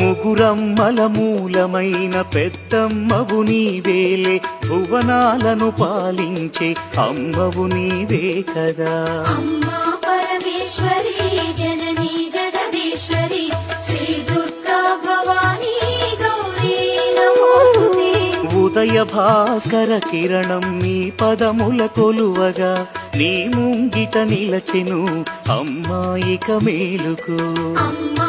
ముగురమ్మల మూలమైన పెద్దమ్మవు నీవేలే భువనాలను పాలించే అమ్మవు నీవే కదా. అమ్మా పరమేశ్వరి జననీ జగదీశ్వరి శ్రీ దుర్గా భవానీ గౌరీ నమోస్తుతే. ఉదయ భాస్కర కిరణం నీ పదముల కొలువగా నీ ముంగిట నిలచెను అమ్మాయిక మేలుకు. అమ్మా